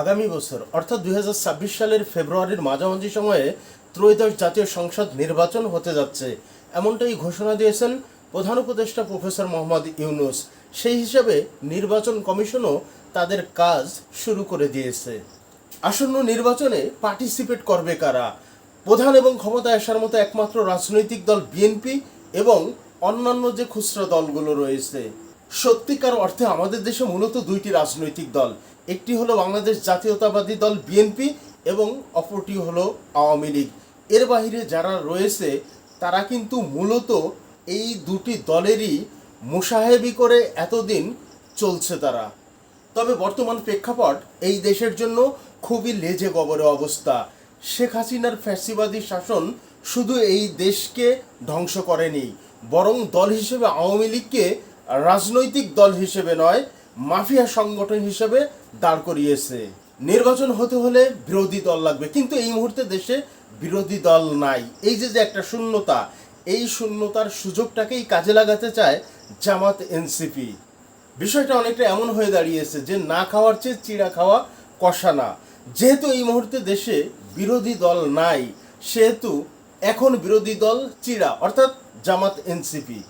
আগামী বছর, অর্থাৎ দুই হাজার ছাব্বিশ সালের ফেব্রুয়ারির মাঝামাঝি সময়ে ত্রয়োদশ জাতীয় সংসদ নির্বাচন হতে যাচ্ছে। এমনটাই ঘোষণা দিয়েছেন প্রধান উপদেষ্টা প্রফেসর মোহাম্মদ ইউনুস। সেই হিসাবে নির্বাচন কমিশনও তাদের কাজ শুরু করে দিয়েছে। আসন্ন নির্বাচনে পার্টিসিপেট করবে কারা? প্রধান এবং ক্ষমতায় আসার মতো একমাত্র রাজনৈতিক দল বিএনপি এবং অন্যান্য যে খুচরা দলগুলো রয়েছে। সত্যিকার অর্থে আমাদের দেশে মূলত দুইটি রাজনৈতিক দল। একটি হলো বাংলাদেশ জাতীয়তাবাদী দল বিএনপি এবং অপরটি হলো আওয়ামী লীগ। এর বাইরে যারা রয়েছে, তারা কিন্তু মূলত এই দুটি দলেরই মুসাহেবি করে এতদিন চলছে তারা। তবে বর্তমান প্রেক্ষাপট এই দেশের জন্য খুবই লেজে গবরে অবস্থা। শেখ হাসিনার ফ্যাসিবাদী শাসন শুধু এই দেশকে ধ্বংস করেনি, বরং দল হিসেবে আওয়ামী লীগকে রাজনৈতিক দল হিসেবে নয়, মাফিয়া সংগঠন হিসেবে দাঁড় করিয়েছে। নির্বাচন হতে হলে বিরোধী দল লাগবে। কিন্তু এই মুহূর্তে দেশে বিরোধী দল নাই। এই যে যে একটা শূন্যতা, এই শূন্যতার সুযোগটাকেই কাজে লাগাতে চায় জামাত এনসিপি। বিষয়টা অনেকটা এমন হয়ে দাঁড়িয়েছে যে না খাওয়ার চেয়ে চিড়া খাওয়া কষা না। যেহেতু এই মুহূর্তে দেশে বিরোধী দল নাই, সেহেতু এখন বিরোধী দল চিড়া, অর্থাৎ জামাত এনসিপি।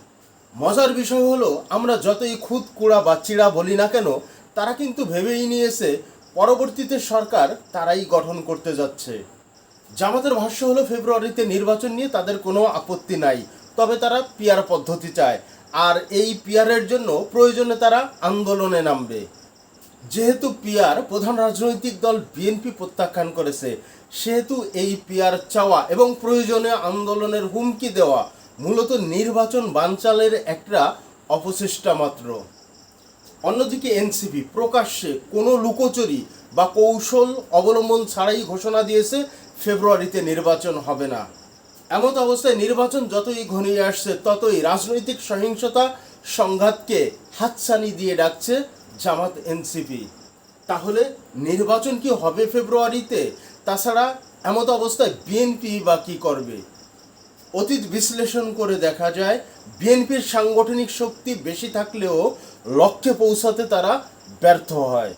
মজার বিষয় হলো, আমরা যতই খুদ, কুড়া বা চিড়া বলি না কেন, তারা কিন্তু ভেবেই নিয়েছে পরবর্তীতে সরকার তারাই গঠন করতে যাচ্ছে। জামাতের ভাষ্য হলো, ফেব্রুয়ারিতে নির্বাচন নিয়ে তাদের কোনো আপত্তি নাই, তবে তারা পিয়ার পদ্ধতি চায়, আর এই পিয়ারের জন্য প্রয়োজনে তারা আন্দোলনে নামবে। যেহেতু পিয়ার প্রধান রাজনৈতিক দল বিএনপি প্রত্যাখ্যান করেছে, সেহেতু এই পিয়ার চাওয়া এবং প্রয়োজনে আন্দোলনের হুমকি দেওয়া মূলত নির্বাচন বানচালের একটা অপচেষ্টা মাত্র। অন্যদিকে এনসিপি প্রকাশ্যে কোনো লুকোচুরি বা কৌশল অবলম্বন ছাড়াই ঘোষণা দিয়েছে, ফেব্রুয়ারিতে নির্বাচন হবে না। এমত অবস্থায় নির্বাচন যতই ঘনিয়ে আসছে, ততই রাজনৈতিক সহিংসতা সংঘাতকে হাতছানি দিয়ে ডাকছে জামাত এনসিপি। তাহলে নির্বাচন কি হবে ফেব্রুয়ারিতে? তাছাড়া এমত অবস্থায় বিএনপি বা কি করবে? অতীত বিশ্লেষণ করে দেখা যায়, বিএনপির সাংগঠনিক শক্তি বেশি থাকলেও লক্ষ্যে পৌঁছাতে তারা ব্যর্থ হয়।